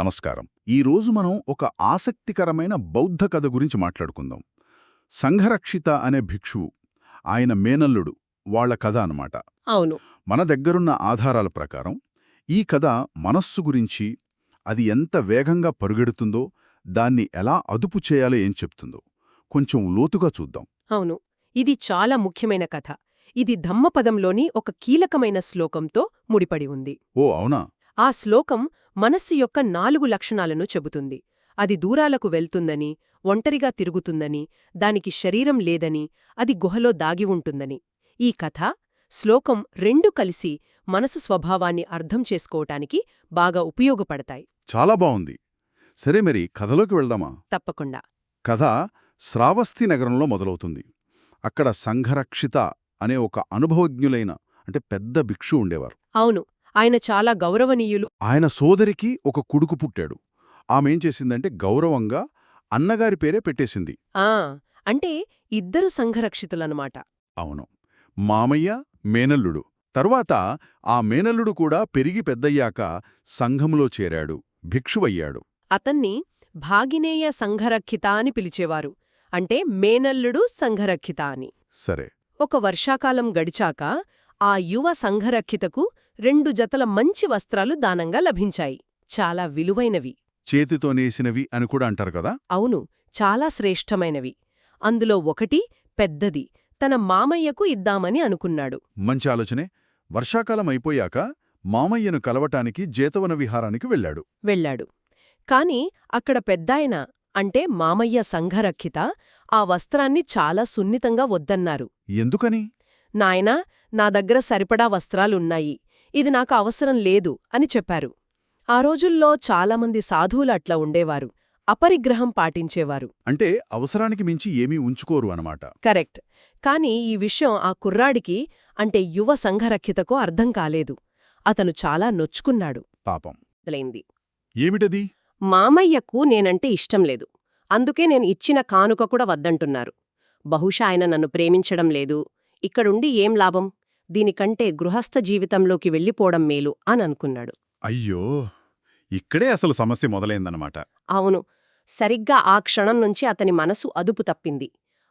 నమస్కారం. ఈరోజు మనం ఒక ఆసక్తికరమైన బౌద్ధ కథ గురించి మాట్లాడుకుందాం. సంఘరక్షిత అనే భిక్షువు ఆయన మేనల్లుడు వాళ్ళ కథ అన్నమాట. అవును. మన దగ్గరున్న ఆధారాల ప్రకారం ఈ కథ మనస్సు గురించి అది ఎంత వేగంగా పరుగెడుతుందో దాన్ని ఎలా అదుపు చేయాలో ఏం చెప్తుందో కొంచెం లోతుగా చూద్దాం. అవును. ఇది చాలా ముఖ్యమైన కథ. ఇది ధమ్మపదంలోని ఒక కీలకమైన శ్లోకంతో ముడిపడి ఉంది. ఓ అవునా? ఆ శ్లోకం మనస్సు యొక్క నాలుగు లక్షణాలను చెబుతుంది. అది దూరాలకు వెళ్తుందని ఒంటరిగా తిరుగుతుందని దానికి శరీరం లేదని అది గుహలో దాగి ఉంటుందని. ఈ కథ శ్లోకం రెండు కలిసి మనసు స్వభావాన్ని అర్థం చేసుకోవటానికి బాగా ఉపయోగపడతాయి. చాలా బావుంది సరే మరి కథలోకి వెళ్దామా? తప్పకుండా. కథ శ్రావస్తి నగరంలో మొదలవుతుంది. అక్కడ సంఘరక్షిత అనే ఒక అనుభవజ్ఞులైన అంటే పెద్ద భిక్షు ఉండేవారు. అవును. ఆయన చాలా గౌరవనీయులు. ఆయన సోదరికి ఒక కొడుకు పుట్టాడు. ఆమెం చేసిందంటే గౌరవంగా అన్నగారి పేరే పెట్టేసింది. ఆ అంటే ఇద్దరు సంఘరక్షితులన్నమాట. అవును. మామయ్య మేనల్లుడు. తరువాత ఆ మేనల్లుడు కూడా పెరిగి పెద్దయ్యాక సంఘంలో చేరాడు. భిక్షువయ్యాడు. అతన్ని భాగినేయ సంఘరక్షిత అని పిలిచేవారు. అంటే మేనల్లుడు సంఘరక్షిత అని. సరే. ఒక వర్షాకాలం గడిచాక ఆ యువ సంఘరక్షితకు రెండు జతల మంచి వస్త్రాలు దానంగా లభించాయి. చాలా విలువైనవి. చేతితో నేసినవి అని కూడా అంటారు కదా? అవును చాలా శ్రేష్టమైనవి. అందులో ఒకటి పెద్దది. తన మామయ్యకు ఇద్దామని అనుకున్నాడు. మంచి ఆలోచనే. వర్షాకాలం అయిపోయాక మామయ్యను కలవటానికి జేతవన విహారానికి వెళ్ళాడు. వెళ్ళాడు. కాని అక్కడ పెద్దాయన అంటే మామయ్య సంఘరక్షిత ఆ వస్త్రాన్ని చాలా సున్నితంగా వద్దన్నారు. ఎందుకని? నాయనా నా దగ్గర సరిపడా వస్త్రాలున్నాయి. ఇది నాకు అవసరం లేదు అని చెప్పారు. ఆ రోజుల్లో చాలామంది సాధువులు అట్లా ఉండేవారు. అపరిగ్రహం పాటించేవారు. అంటే అవసరానికి మించి ఏమీ ఉంచుకోరు అనమాట కరెక్ట్. కాని ఈ విషయం ఆ కుర్రాడికి అంటే యువ సంఘరక్షితకు అర్థం కాలేదు. అతను చాలా నొచ్చుకున్నాడు. పాపం. మొదలైంది. ఏమిటది? మామయ్యకు నేనంటే ఇష్టం లేదు. అందుకే నేను ఇచ్చిన కానుక కూడా వద్దంటున్నారు. బహుశా ఆయన నన్ను ప్రేమించడం లేదు. ఇక్కడుండి ఏం లాభం? దీనికంటే గృహస్థ జీవితంలోకి వెళ్ళిపోవడం మేలు అని అనుకున్నాడు అయ్యో! ఇక్కడే అసలు సమస్య మొదలైందనమాట అవును. సరిగ్గా ఆ క్షణం నుంచి అతని మనసు అదుపు తప్పింది.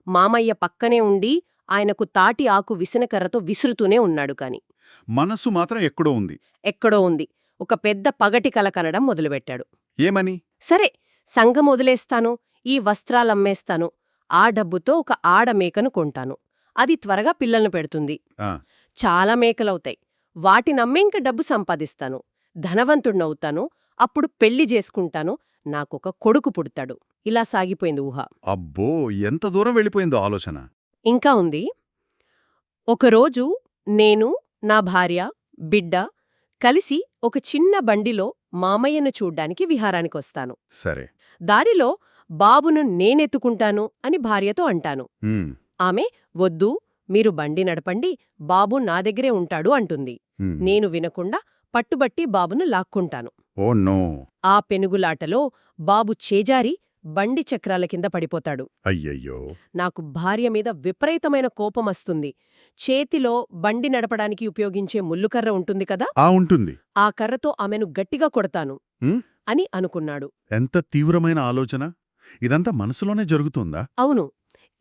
మామయ్య పక్కనే ఉండి ఆయనకు తాటి ఆకు విసనకర్రతో విసురుతూనే ఉన్నాడు కాని. మనస్సు మాత్రం ఎక్కడో ఉంది. ఎక్కడో ఉంది. ఒక పెద్ద పగటి కల కనడం మొదలుపెట్టాడు. ఏమని? సరే సంఘం వదిలేస్తాను ఈ వస్త్రాలమ్మేస్తాను ఆ డబ్బుతో ఒక ఆడ మేకను కొంటాను. అది త్వరగా పిల్లల్ని పెడుతుంది. చాలా మేకలవుతాయి. వాటినమ్మేంక డబ్బు సంపాదిస్తాను. ధనవంతుణ్ణవుతాను అప్పుడు పెళ్ళి చేసుకుంటాను. నాకొక కొడుకు పుడతాడు. ఇలా సాగిపోయింది ఊహ. అబ్బో! ఎంత దూరం వెళ్ళిపోయిందో ఆలోచన. ఇంకా ఉంది. ఒకరోజు నేను నా భార్య బిడ్డ కలిసి ఒక చిన్న బండిలో మామయ్యను చూడ్డానికి విహారానికొస్తాను. సరే. దారిలో బాబును నేనెత్తుకుంటాను అని భార్యతో అంటాను. ఆమె వద్దు మీరు బండి నడపండి బాబు నా దగ్గరే ఉంటాడు అంటుంది. నేను వినకుండా పట్టుబట్టి బాబును లాక్కుంటాను. ఆ పెనుగులాటలో బాబు చేజారి బండి చక్రాల కింద పడిపోతాడు. అయ్యయ్యో. నాకు భార్య మీద విపరీతమైన కోపమస్తుంది చేతిలో బండి నడపడానికి ఉపయోగించే ముల్లుకర్ర ఉంటుంది కదా? ఆ ఉంటుంది. ఆ కర్రతో ఆమెను గట్టిగా కొడతాను అని అనుకున్నాడు. ఎంత తీవ్రమైన ఆలోచన? ఇదంతా మనసులోనే జరుగుతుందా? అవును.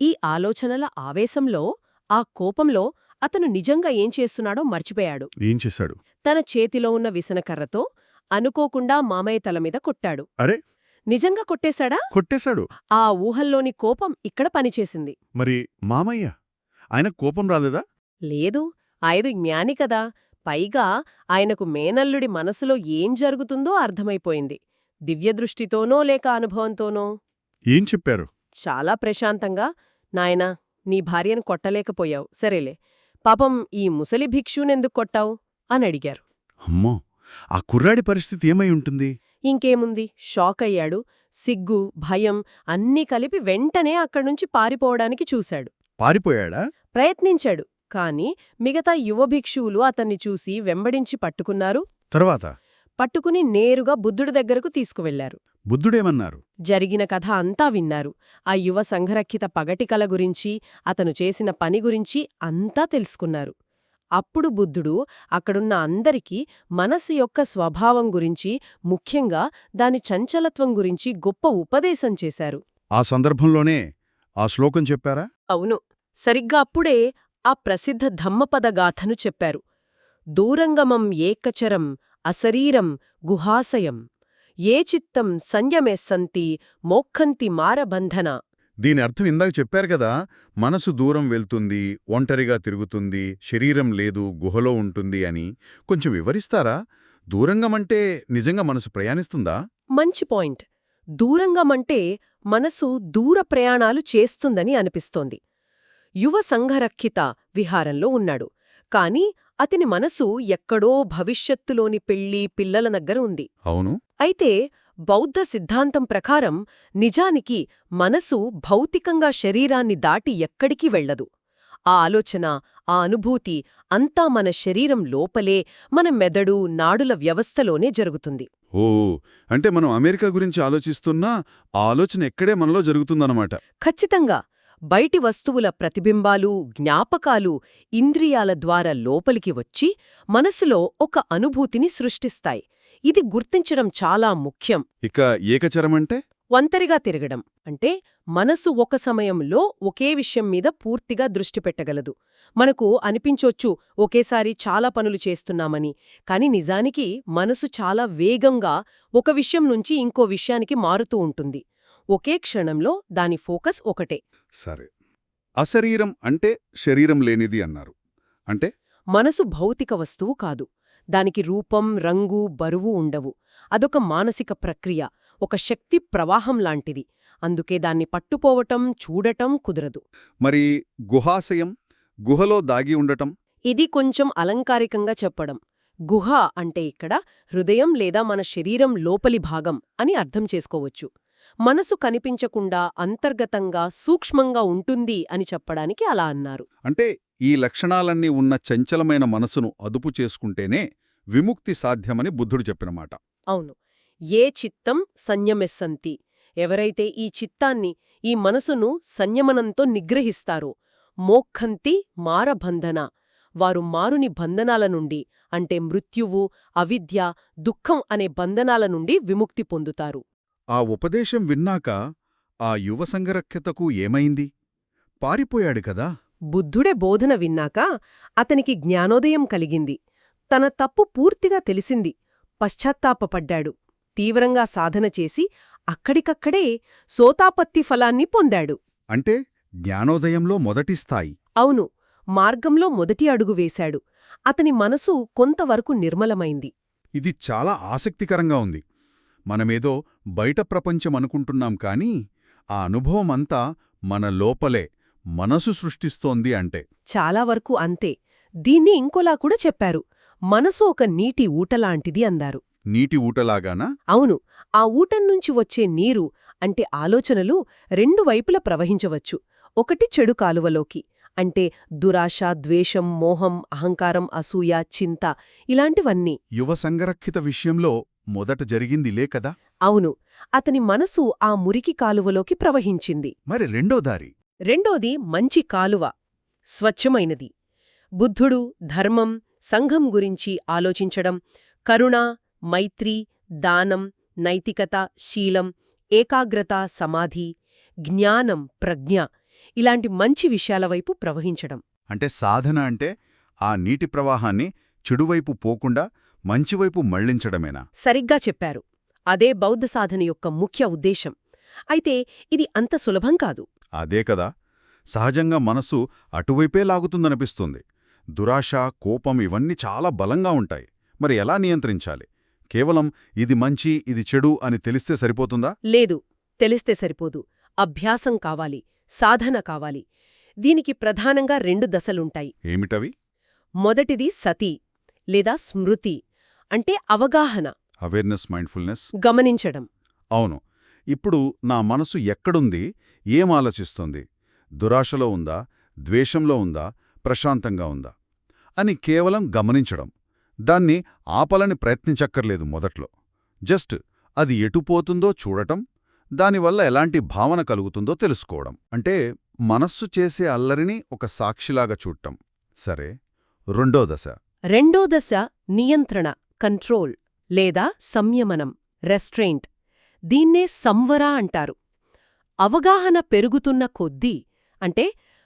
ఈ ఆలోచనల ఆవేశంలో ఆ కోపంలో అతను నిజంగా ఏం చేస్తున్నాడో మర్చిపోయాడు. ఏం చేశాడు? తన చేతిలో ఉన్న విసనకర్రతో అనుకోకుండా మామయ్య తల మీద కొట్టాడు. అరే! నిజంగా కొట్టేశాడా? కొట్టేశాడు. ఆ ఊహల్లోని కోపం ఇక్కడ పనిచేసింది. మరి మామయ్య? ఆయన కోపం రాలేదా? లేదు ఆయన జ్ఞాని కదా. పైగా ఆయనకు మేనల్లుడి మనసులో ఏం జరుగుతుందో అర్థమైపోయింది. దివ్యదృష్టితోనో లేక అనుభవంతోనో? ఏం చెప్పారు? చాలా ప్రశాంతంగా నాయనా నీ భార్యను కొట్టలేకపోయావు. సరేలే. పాపం ఈ ముసలి భిక్షునెందుకు కొట్టావు? అని అడిగారు. అమ్మో! ఆ కుర్రాడి పరిస్థితి ఏమై ఉంటుంది? ఇంకేముంది? షాక్ అయ్యాడు. సిగ్గు భయం అన్నీ కలిపి వెంటనే అక్కడ్నుంచి పారిపోవడానికి చూశాడు. పారిపోయాడా? ప్రయత్నించాడు. కాని మిగతా యువ భిక్షువులు అతన్ని చూసి వెంబడించి పట్టుకున్నారు. తర్వాత? పట్టుకుని నేరుగా బుద్ధుడి దగ్గరకు తీసుకువెళ్ళారు బుద్ధుడేమన్నారు? జరిగిన కథ అంతా విన్నారు. ఆ యువ సంఘరక్షిత పగటికల గురించి అతను చేసిన పని గురించి అంతా తెలుసుకున్నారు. అప్పుడు బుద్ధుడు అక్కడున్న అందరికీ మనసు యొక్క స్వభావం గురించి ముఖ్యంగా దాని చంచలత్వం గురించి గొప్ప ఉపదేశం చేశారు. ఆ సందర్భంలోనే ఆ శ్లోకం చెప్పారా? అవును. సరిగ్గా అప్పుడే ఆ ప్రసిద్ధ ధమ్మపదగాథను చెప్పారు. దూరంగమం ఏకచరం అశరీరం గుహాశయం. ఏ చిత్తం సంయమేస్సంతి మోక్షంతి మారబంధన. దీని అర్థం ఇందాక చెప్పారు కదా మనసు దూరం వెళ్తుంది ఒంటరిగా తిరుగుతుంది శరీరం లేదు గుహలో ఉంటుంది అని. కొంచెం వివరిస్తారా? దూరంగమంటే నిజంగా మనసు ప్రయాణిస్తుందా? మంచి పాయింట్. దూరంగమంటే మనసు దూర ప్రయాణాలు చేస్తుందని అనిపిస్తోంది. యువ సంఘరక్షిత విహారంలో ఉన్నాడు. కాని అతని మనసు ఎక్కడో భవిష్యత్తులోని పెళ్ళి పిల్లల దగ్గర ఉంది. అవును. అయితే బౌద్ధ సిద్ధాంతం ప్రకారం నిజానికి మనసు భౌతికంగా శరీరాన్ని దాటి ఎక్కడికి వెళ్ళదు. ఆ ఆలోచన ఆ అనుభూతి అంతా మన శరీరం లోపలే మన మెదడు నాడుల వ్యవస్థలోనే జరుగుతుంది. ఓ అంటే మనం అమెరికా గురించి ఆలోచిస్తున్నా ఆ ఆలోచన ఎక్కడే మనలో జరుగుతుందన్నమాట. ఖచ్చితంగా. బయటి వస్తువుల ప్రతిబింబాలు జ్ఞాపకాలు ఇంద్రియాల ద్వారా లోపలికి వచ్చి మనసులో ఒక అనుభూతిని సృష్టిస్తాయి. ఇది గుర్తించడం చాలా ముఖ్యం. ఇక ఏకచరమంటే? ఒంటరిగా తిరగడం. అంటే మనసు ఒక సమయంలో ఒకే విషయం మీద పూర్తిగా దృష్టి పెట్టగలదు. మనకు అనిపించొచ్చు ఒకేసారి చాలా పనులు చేస్తున్నామని. కాని నిజానికి మనసు చాలా వేగంగా ఒక విషయం నుంచి ఇంకో విషయానికి మారుతూ ఉంటుంది. ఒకే క్షణంలో దాని ఫోకస్ ఒకటే. సరే. అశరీరం అంటే శరీరం లేనిది అన్నారు. అంటే? మనసు భౌతిక వస్తువు కాదు. దానికి రూపం రంగు బరువు ఉండవు. అదొక మానసిక ప్రక్రియ ఒక శక్తి ప్రవాహం లాంటిది. అందుకే దాన్ని పట్టుపోవటం చూడటం కుదరదు. మరి గుహాశయం గుహలో దాగి ఉండటం? ఇది కొంచెం అలంకారికంగా చెప్పడం. గుహ అంటే ఇక్కడ హృదయం లేదా మన శరీరం లోపలి భాగం అని అర్థం చేసుకోవచ్చు. మనసు కనిపించకుండా అంతర్గతంగా సూక్ష్మంగా ఉంటుంది అని చెప్పడానికి అలా అన్నారు. అంటే ఈ లక్షణాలన్నీ ఉన్న చంచలమైన మనసును అదుపు చేసుకుంటేనే విముక్తి సాధ్యమని బుద్ధుడు చెప్పిన మాట అవును. ఏ చిత్తం సంయమెస్సంతి. ఎవరైతే ఈ చిత్తాన్ని ఈ మనసును సంయమనంతో నిగ్రహిస్తారో మోక్షంతి మారబంధన. వారు మారుని బంధనాల నుండి అంటే మృత్యువు అవిద్య దుఃఖం అనే బంధనాల నుండి విముక్తి పొందుతారు. ఆ ఉపదేశం విన్నాక ఆ యువ సంగరఖ్యతకు ఏమైంది? పారిపోయాడు కదా. బుద్ధుడే బోధన విన్నాక అతనికి జ్ఞానోదయం కలిగింది. తన తప్పు పూర్తిగా తెలిసింది. పశ్చాత్తాపపడ్డాడు. తీవ్రంగా సాధన చేసి అక్కడికక్కడే సోతాపత్తి ఫలాన్ని పొందాడు. అంటే జ్ఞానోదయంలో మొదటి స్థాయి. అవును. మార్గంలో మొదటి అడుగు వేశాడు. అతని మనసు కొంతవరకు నిర్మలమైంది. ఇది చాలా ఆసక్తికరంగా ఉంది. మనమేదో బయట ప్రపంచం అనుకుంటున్నాం కానీ ఆ అనుభవం అంతా మన లోపలే మనసు సృష్టిస్తోంది అంటే. చాలా వరకు అంతే. దీన్ని ఇంకోలా కూడా చెప్పారు. మనసు ఒక నీటి ఊటలాంటిది అందారు. నీటి ఊటలాగానా? అవును. ఆ ఊటన్నుంచి వచ్చే నీరు అంటే ఆలోచనలు రెండు వైపుల ప్రవహించవచ్చు. ఒకటి చెడు కాలువలోకి అంటే దురాశ ద్వేషం మోహం అహంకారం అసూయ చింత ఇలాంటివన్నీ. యువ సంగరక్షిత విషయంలో మొదట జరిగిందిలే కదా? అవును. అతని మనసు ఆ మురికి కాలువలోకి ప్రవహించింది. మరి రెండో దారి? రెండోది మంచి కాలువ స్వచ్ఛమైనది. బుద్ధుడు ధర్మం సంఘం గురించి ఆలోచించడం కరుణ మైత్రి దానం నైతికత శీలం ఏకాగ్రత సమాధి జ్ఞానం ప్రజ్ఞ ఇలాంటి మంచి విషయాల వైపు ప్రవహించడం. అంటే సాధన అంటే ఆ నీటి ప్రవాహాన్ని చెడువైపు పోకుండా మంచివైపు మళ్ళించడమేనా? సరిగ్గా చెప్పారు. అదే బౌద్ధ సాధన యొక్క ముఖ్య ఉద్దేశం. అయితే ఇది అంత సులభం కాదు. అదే కదా. సహజంగా మనసు అటువైపే లాగుతుందనిపిస్తుంది. దురాశ కోపం ఇవన్నీ చాలా బలంగా ఉంటాయి. మరి ఎలా నియంత్రించాలి? కేవలం ఇది మంచి ఇది చెడు అని తెలిస్తే సరిపోతుందా? లేదు. తెలిస్తే సరిపోదు. అభ్యాసం కావాలి. సాధన కావాలి. దీనికి ప్రధానంగా రెండు దశలుంటాయి. ఏమిటవి? మొదటిది సతి లేదా స్మృతి అంటే అవగాహన. Awareness mindfulness? గమనించడం. అవును. ఇప్పుడు నా మనసు ఎక్కడుంది? ఏం ఆలోచిస్తోంది? దురాశలో ఉందా? ద్వేషంలో ఉందా? ప్రశాంతంగా ఉందా? అని కేవలం గమనించడం. దాన్ని ఆపలని ప్రయత్నించక్కర్లేదు మొదట్లో. జస్ట్ అది ఎటుపోతుందో చూడటం దానివల్ల ఎలాంటి భావన కలుగుతుందో తెలుసుకోవడం. అంటే మనస్సు చేసే అల్లరిని ఒక సాక్షిలాగా చూడటం. సరే రెండో దశ. రెండో దశ నియంత్రణ కంట్రోల్ లేదా సంయమనం రెస్ట్రెయింట్. దీన్నే సంవర అంటారు. అవగాహన పెరుగుతున్న కొద్దీ అంటే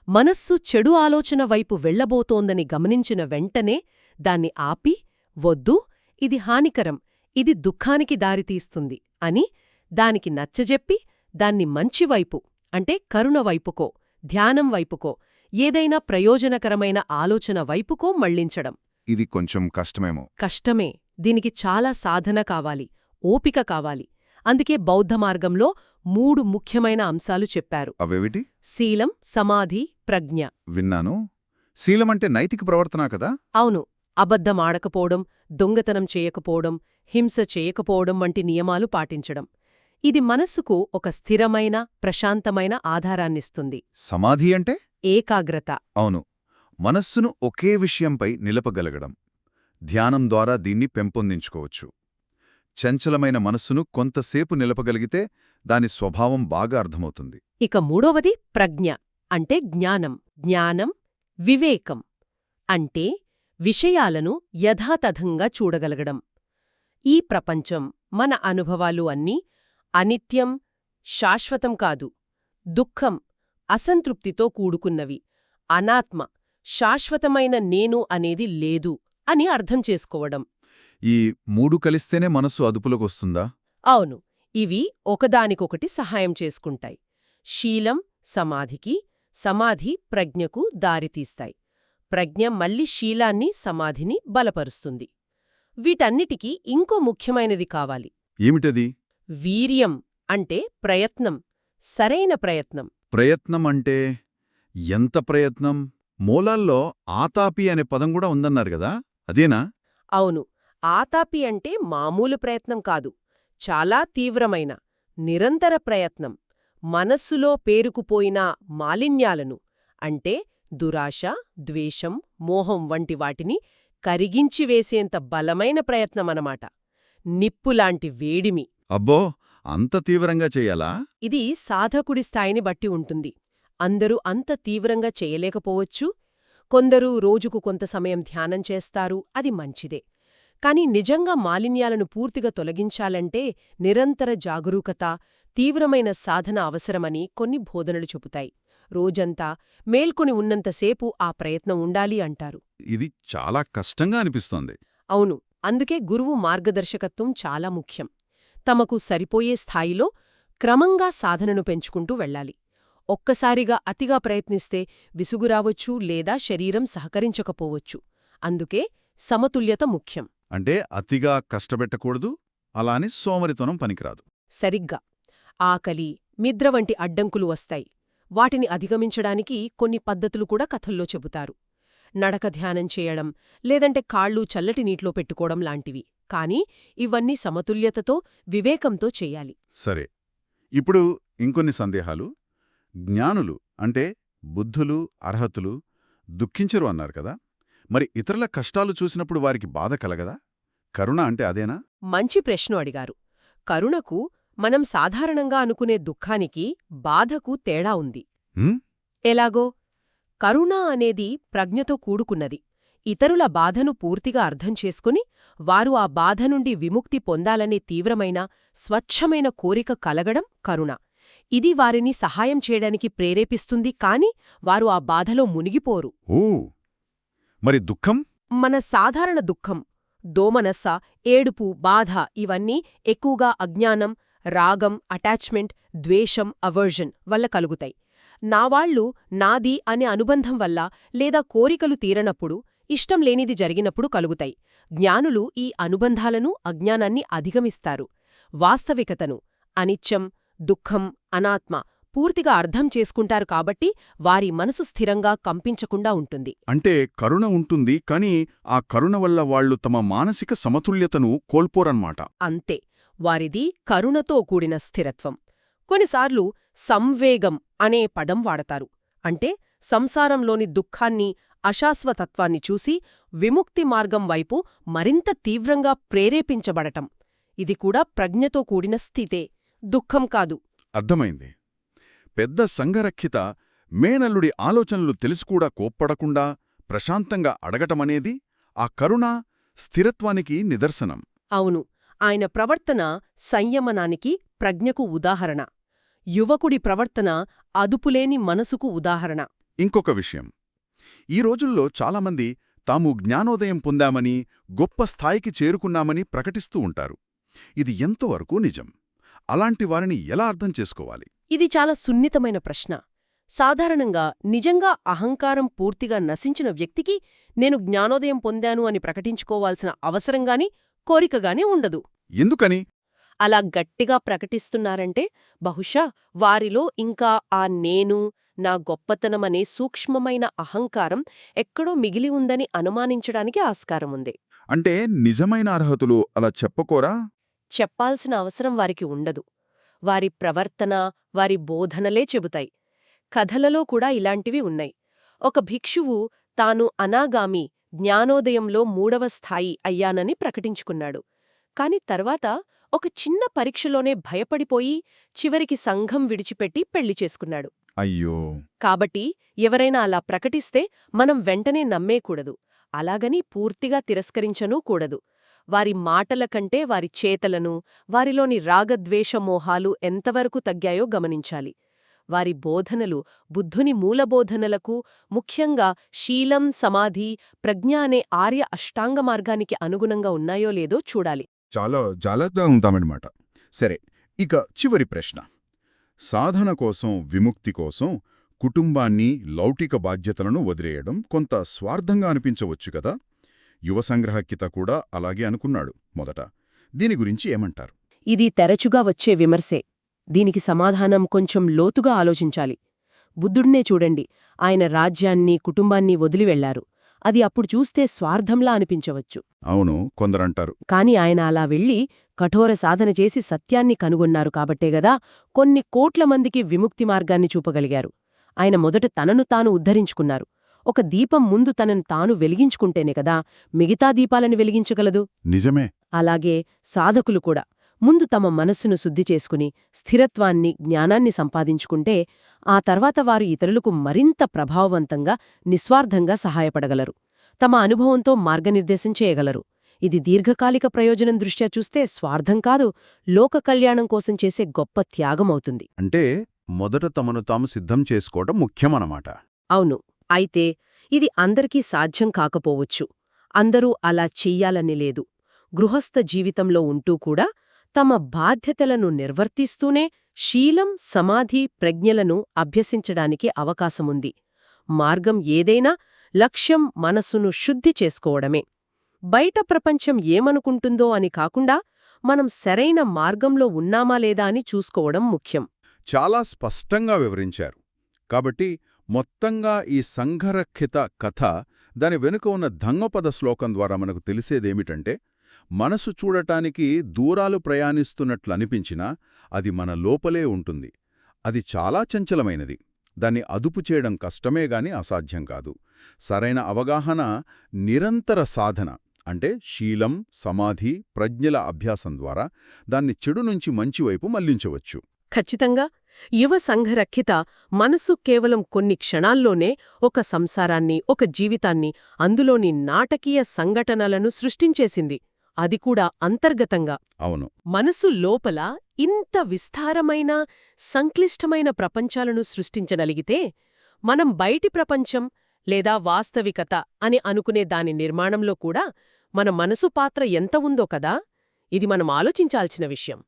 మనస్సు చెడు ఆలోచన వైపు వెళ్ళబోతోందని గమనించిన వెంటనే దాన్ని ఆపి వద్దు ఇది హానికరం ఇది దుఃఖానికి దారితీస్తుంది అని దానికి నచ్చజెప్పి దాన్ని మంచివైపు అంటే కరుణ వైపుకో ధ్యానం వైపుకో ఏదైనా ప్రయోజనకరమైన ఆలోచన వైపుకో మళ్ళించడం ఇది కొంచెం కష్టమేమో. కష్టమే. దీనికి చాలా సాధన కావాలి ఓపిక కావాలి. అందుకే బౌద్ధ మార్గంలో మూడు ముఖ్యమైన అంశాలు చెప్పారు. అవేవిటి? శీలం సమాధి ప్రజ్ఞ. విన్నాను. శీలమంటే నైతిక ప్రవర్తన కదా? అవును. అబద్ధమాడకపోవడం దొంగతనం చేయకపోవడం హింస చేయకపోవడం వంటి నియమాలు పాటించడం. ఇది మనస్సుకు ఒక స్థిరమైన ప్రశాంతమైన ఆధారాన్నిస్తుంది. సమాధి అంటే? ఏకాగ్రత. అవును. మనస్సును ఒకే విషయంపై నిలపగలగడం. ధ్యానం ద్వారా దీన్ని పెంపొందించుకోవచ్చు. చంచలమైన మనస్సును కొంతసేపు నిలపగలిగితే దాని స్వభావం బాగా అర్థమవుతుంది. ఇక మూడవది ప్రజ్ఞ అంటే జ్ఞానం. జ్ఞానం వివేకం అంటే విషయాలను యథాతథంగా చూడగలగడం. ఈ ప్రపంచం మన అనుభవాలు అన్నీ అనిత్యం శాశ్వతం కాదు దుఃఖం అసంతృప్తితో కూడుకున్నవి. అనాత్మ శాశ్వతమైన నేను అనేది లేదు అని అర్థం చేసుకోవడం. ఈ మూడు కలిస్తేనే మనస్సు అదుపులోకొస్తుందా? అవును ఇవి ఒకదానికొకటి సహాయం చేసుకుంటాయి. శీలం సమాధికి సమాధి ప్రజ్ఞకు దారితీస్తాయి. ప్రజ్ఞ మళ్ళీ శీలాన్ని సమాధిని బలపరుస్తుంది. వీటన్నిటికీ ఇంకో ముఖ్యమైనది కావాలి. ఏమిటది? వీర్యం అంటే ప్రయత్నం సరైన ప్రయత్నం. ప్రయత్నం అంటే ఎంత ప్రయత్నం? మూలాల్లో ఆతాపి అనే పదం కూడా ఉందన్నారు కదా అదేనా? అవును ఆతాపి అంటే మామూలు ప్రయత్నం కాదు చాలా తీవ్రమైన నిరంతర ప్రయత్నం. మనస్సులో పేరుకుపోయిన మాలిన్యాలను అంటే దురాశ ద్వేషం మోహం వంటి వాటిని కరిగించివేసేంత బలమైన ప్రయత్నమనమాట. నిప్పులాంటి వేడిమి. అబ్బో అంత తీవ్రంగా చెయ్యాలా ఇది సాధకుడి స్థాయిని బట్టి ఉంటుంది. అందరూ అంత తీవ్రంగా చేయలేకపోవచ్చు. కొందరు రోజుకు కొంత సమయం ధ్యానం చేస్తారు అది మంచిదే. కాని నిజంగా మాలిన్యాలను పూర్తిగా తొలగించాలంటే నిరంతర జాగరూకత తీవ్రమైన సాధన అవసరమని కొన్ని బోధనలు చెబుతాయి. రోజంతా మేల్కొని ఉన్నంతసేపు ఆ ప్రయత్నం ఉండాలి అంటారు. ఇది చాలా కష్టంగా అనిపిస్తోంది. అవును అందుకే గురువు మార్గదర్శకత్వం చాలా ముఖ్యం. తమకు సరిపోయే స్థాయిలో క్రమంగా సాధనను పెంచుకుంటూ వెళ్ళాలి. ఒక్కసారిగా అతిగా ప్రయత్నిస్తే విసుగురావచ్చు లేదా శరీరం సహకరించకపోవచ్చు. అందుకే సమతుల్యత ముఖ్యం. అంటే అతిగా కష్టపెట్టకూడదు అలాని సోమరితనం పనికిరాదు. సరిగ్గా. ఆకలి నిద్ర వంటి అడ్డంకులు వస్తాయి. వాటిని అధిగమించడానికి కొన్ని పద్ధతులు కూడా కథల్లో చెబుతారు. నడక ధ్యానం చేయడం లేదంటే కాళ్ళు చల్లటి నీటిలో పెట్టుకోవడం లాంటివి. కానీ ఇవన్నీ సమతుల్యతతో వివేకంతో చెయ్యాలి సరే. ఇప్పుడు ఇంకొన్ని సందేహాలు. జ్ఞానులు అంటే బుద్ధులు అర్హతులు దుఃఖించరు అన్నారు కదా. మరి ఇతరుల కష్టాలు చూసినప్పుడు వారికి బాధ కలగదా? కరుణ అంటే అదేనా? మంచి ప్రశ్న అడిగారు. కరుణకు మనం సాధారణంగా అనుకునే దుఃఖానికి బాధకు తేడా ఉంది? ఎలాగో? కరుణ అనేది ప్రజ్ఞతో కూడుకున్నది. ఇతరుల బాధను పూర్తిగా అర్థం చేసుకుని వారు ఆ బాధ నుండి విముక్తి పొందాలనే తీవ్రమైన స్వచ్ఛమైన కోరిక కలగడం కరుణ. ఇది వారిని సహాయం చేయడానికి ప్రేరేపిస్తుంది కాని వారు ఆ బాధలో మునిగిపోరు. మరి దుఃఖం? మన సాధారణ దుఃఖం దోమనస్స ఏడుపు బాధ ఇవన్నీ ఎక్కువగా అజ్ఞానం రాగం అటాచ్మెంట్ ద్వేషం అవర్జన్ వల్ల కలుగుతాయి. నావాళ్ళు నాది అనే అనుబంధం వల్ల లేదా కోరికలు తీరనప్పుడు ఇష్టం లేనిది జరిగినప్పుడు కలుగుతాయి. జ్ఞానులు ఈ అనుబంధాలను అజ్ఞానాన్ని అధిగమిస్తారు. వాస్తవికతను అనిత్యం దుఃఖం అనాత్మ పూర్తిగా అర్థం చేసుకుంటారు కాబట్టి వారి మనసు స్థిరంగా కంపించకుండా ఉంటుంది. అంటే కరుణ ఉంటుంది కానీ ఆ కరుణ వల్ల వాళ్ళు తమ మానసిక సమతుల్యతను కోల్పోరన్మాట అంతే. వారిది కరుణతో కూడిన స్థిరత్వం. కొన్నిసార్లు సంవేగం అనే పదం వాడతారు. అంటే సంసారంలోని దుఃఖాన్ని అశాశ్వతత్వాన్ని చూసి విముక్తి మార్గం వైపు మరింత తీవ్రంగా ప్రేరేపించబడటం. ఇది కూడా ప్రజ్ఞతో కూడిన స్థితే. దుఃఖం కాదు. అర్థమైంది. పెద్ద సంఘరక్షిత మేనల్లుడి ఆలోచనలు తెలుసుకూడా కోప్పడకుండా ప్రశాంతంగా అడగటమనేది ఆ కరుణ స్థిరత్వానికి నిదర్శనం. అవును. ఆయన ప్రవర్తన సంయమనానికి ప్రజ్ఞకు ఉదాహరణ. యువకుడి ప్రవర్తన అదుపులేని మనసుకు ఉదాహరణ. ఇంకొక విషయం. ఈ రోజుల్లో చాలామంది తాము జ్ఞానోదయం పొందామని గొప్ప స్థాయికి చేరుకున్నామని ప్రకటిస్తూ ఉంటారు. ఇది ఎంతవరకు నిజం? అలాంటి వారిని ఎలా అర్థం చేసుకోవాలి? ఇది చాలా సున్నితమైన ప్రశ్న. సాధారణంగా నిజంగా అహంకారం పూర్తిగా నశించిన వ్యక్తికి నేను జ్ఞానోదయం పొందాను అని ప్రకటించుకోవాల్సిన అవసరంగాని కోరికగాని ఉండదు. ఎందుకని? అలా గట్టిగా ప్రకటిస్తున్నారంటే బహుశా వారిలో ఇంకా ఆ నేను నా గొప్పతనమనే సూక్ష్మమైన అహంకారం ఎక్కడో మిగిలి ఉందని అనుమానించడానికి ఆస్కారం ఉంది. అంటే నిజమైన అర్హతులు అలా చెప్పుకోరా? చెప్పాల్సిన అవసరం వారికి ఉండదు. వారి ప్రవర్తన వారి బోధనలే చెబుతాయి. కథలలో కూడా ఇలాంటివి ఉన్నాయి. ఒక భిక్షువు తాను అనాగామి జ్ఞానోదయంలో మూడవ స్థాయి అయ్యానని ప్రకటించుకున్నాడు. కాని తర్వాత ఒక చిన్న పరీక్షలోనే భయపడిపోయి చివరికి సంఘం విడిచిపెట్టి పెళ్ళి చేసుకున్నాడు. అయ్యో! కాబట్టి ఎవరైనా అలా ప్రకటిస్తే మనం వెంటనే నమ్మేకూడదు. అలాగని పూర్తిగా తిరస్కరించనూ కూడదు. వారి మాటల కంటే వారి చేతలను వారిలోని రాగద్వేషమోహాలు ఎంతవరకు తగ్గాయో గమనించాలి. వారి బోధనలు బుద్ధుని మూలబోధనలకు ముఖ్యంగా శీలం సమాధి ప్రజ్ఞ అనే ఆర్య అష్టాంగ మార్గానికి అనుగుణంగా ఉన్నాయో లేదో చూడాలి. చాలా జాగ్రత్తగా ఉంటామన్నమాట. సరే ఇక చివరి ప్రశ్న. సాధన కోసం విముక్తి కోసం కుటుంబాన్ని లౌకిక బాధ్యతలను వదిలేయడం కొంత స్వార్థంగా అనిపించవచ్చు కదా? యువ సంగ్రహక్యత కూడా అలాగే అనుకున్నాడు మొదట. దీని గురించి ఏమంటారు? ఇది తరచుగా వచ్చే విమర్శే. దీనికి సమాధానం కొంచెం లోతుగా ఆలోచించాలి. బుద్ధుడినే చూడండి. ఆయన రాజ్యాన్ని కుటుంబాన్ని వదిలి వెళ్ళారు. అది అప్పుడు చూస్తే స్వార్థంలా అనిపించవచ్చు. అవును కొందరంటారు. కాని ఆయన అలా వెళ్ళి కఠోర సాధన చేసి సత్యాన్ని కనుగొన్నారు కాబట్టే గదా కొన్ని కోట్ల మందికి విముక్తి మార్గాన్ని చూపగలిగారు. ఆయన మొదట తనను తాను ఉద్ధరించుకున్నారు. ఒక దీపం ముందు తనను తాను వెలిగించుకుంటేనే కదా మిగతా దీపాలను వెలిగించగలదు? నిజమే. అలాగే సాధకులు కూడా. ముందు తమ మనస్సును శుద్ధి చేసుకుని స్థిరత్వాన్ని జ్ఞానాన్ని సంపాదించుకుంటే ఆ తర్వాత వారు ఇతరులకు మరింత ప్రభావవంతంగా నిస్వార్థంగా సహాయపడగలరు. తమ అనుభవంతో మార్గనిర్దేశం చేయగలరు. ఇది దీర్ఘకాలిక ప్రయోజనం దృష్ట్యా చూస్తే స్వార్థం కాదు లోక కళ్యాణం కోసం చేసే గొప్ప త్యాగమవుతుంది. అంటే మొదట తమను తాము సిద్ధం చేసుకోవడం ముఖ్యమన్నమాట అవును. అయితే ఇది అందరికీ సాధ్యం కాకపోవచ్చు. అందరూ అలా చెయ్యాలని లేదు. గృహస్థ జీవితంలో ఉంటూ కూడా తమ బాధ్యతలను నిర్వర్తిస్తూనే శీలం సమాధి ప్రజ్ఞలను అభ్యసించడానికి అవకాశముంది. మార్గం ఏదైనా లక్ష్యం మనసును శుద్ధి చేసుకోవడమే. బయట ప్రపంచం ఏమనుకుంటుందో అని కాకుండా మనం సరైన మార్గంలో ఉన్నామా లేదా అని చూసుకోవడం ముఖ్యం. చాలా స్పష్టంగా వివరించారు. కాబట్టి మొత్తంగా ఈ సంఘరక్షిత కథ దాని వెనుక ఉన్న ధంగపద శ్లోకం ద్వారా మనకు తెలిసేదేమిటంటే మనసు చూడటానికి దూరాలు ప్రయాణిస్తున్నట్లు అనిపించినా అది మన లోపలే ఉంటుంది. అది చాలా చంచలమైనది. దాన్ని అదుపు చేయడం కష్టమే గాని అసాధ్యం కాదు. సరైన అవగాహన నిరంతర సాధన అంటే శీలం సమాధి ప్రజ్ఞల అభ్యాసం ద్వారా దాన్ని చెడు నుంచి మంచివైపు మళ్ళించవచ్చు. ఖచ్చితంగా. యువ సంఘరక్షిత మనసు కేవలం కొన్ని క్షణాల్లోనే ఒక సంసారాన్ని ఒక జీవితాన్ని అందులోని నాటకీయ సంఘటనలను సృష్టించేసింది. అది కూడా అంతర్గతంగా. అవును. మనసు లోపల ఇంత విస్తారమైన సంక్లిష్టమైన ప్రపంచాలను సృష్టించగలిగితే మనం బయటి ప్రపంచం లేదా వాస్తవికత అని అనుకునే దాని నిర్మాణంలో కూడా మన మనసు పాత్ర ఎంత ఉందో కదా ఇది మనం ఆలోచించాల్సిన విషయం.